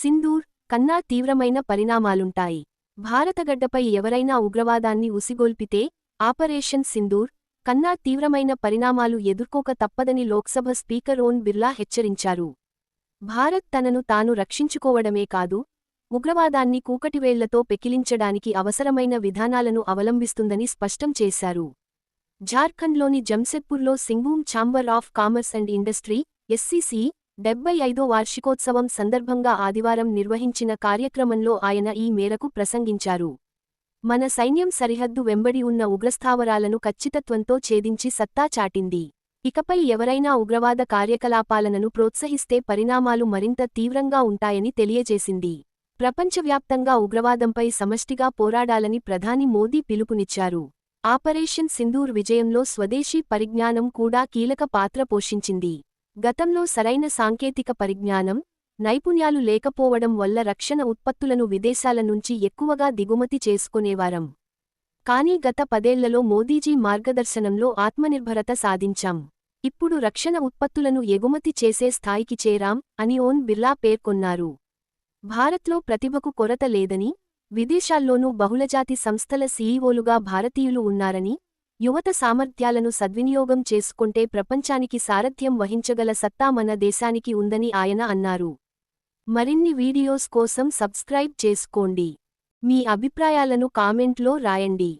సింధూర్ కన్నా తీవ్రమైన పరిణామాలుంటాయి. భారతగడ్డపై ఎవరైనా ఉగ్రవాదాన్ని ఉసిగొల్పితే ఆపరేషన్ సింధూర్ కన్నా తీవ్రమైన పరిణామాలు ఎదుర్కోక తప్పదని లోక్సభ స్పీకర్ ఓన్ బిర్లా హెచ్చరించారు. భారత్ తనను తాను రక్షించుకోవడమే కాదు ఉగ్రవాదాన్ని కూకటివేళ్ళతో పెకిలించడానికి అవసరమైన విధానాలను అవలంబిస్తుందని స్పష్టం చేశారు. జార్ఖండ్లోని జంషెడ్పూర్లో Singhbhum chamber of commerce and industry SCC డెబ్బై ఐదో వార్షికోత్సవం సందర్భంగా ఆదివారం నిర్వహించిన కార్యక్రమంలో ఆయన ఈ మేరకు ప్రసంగించారు. మన సైన్యం సరిహద్దు వెంబడి ఉన్న ఉగ్రస్థావరాలను ఖచ్చితత్వంతో ఛేదించి సత్తా చాటింది. ఇకపై ఎవరైనా ఉగ్రవాద కార్యకలాపాలను ప్రోత్సహిస్తే పరిణామాలు మరింత తీవ్రంగా ఉంటాయని తెలియజేసింది. ప్రపంచవ్యాప్తంగా ఉగ్రవాదంపై సమష్టిగా పోరాడాలని ప్రధాని మోదీ పిలుపునిచ్చారు. ఆపరేషన్ సింధూర్ విజయంలో స్వదేశీ పరిజ్ఞానం కూడా కీలక పాత్ర పోషించింది. గతంలో సరైన సాంకేతిక పరిజ్ఞానం నైపుణ్యాలు లేకపోవడం వల్ల రక్షణ ఉత్పత్తులను విదేశాల నుంచి ఎక్కువగా దిగుమతి చేసుకునేవారం. కానీ గత పదేళ్ళలో మోదీజీ మార్గదర్శనంలో ఆత్మనిర్భరత సాధించాం. ఇప్పుడు రక్షణ ఉత్పత్తులను ఎగుమతి చేసే స్థాయికి చేరాం అని ఓన్ బిర్లా పేర్కొన్నారు. భారత్లో ప్రతిభకు కొరత లేదని విదేశాల్లోనూ బహుళజాతి సంస్థల సీఈఓలుగా భారతీయులు ఉన్నారని యువత సామర్థ్యాలను సద్వినియోగం చేసుకుంటే ప్రపంచానికి సారథ్యం వహించగల సత్తా మన దేశానికి ఉందని ఆయన అన్నారు. మరిన్ని వీడియోస్ కోసం సబ్స్క్రైబ్ చేసుకోండి. మీ అభిప్రాయాలను కామెంట్లో రాయండి.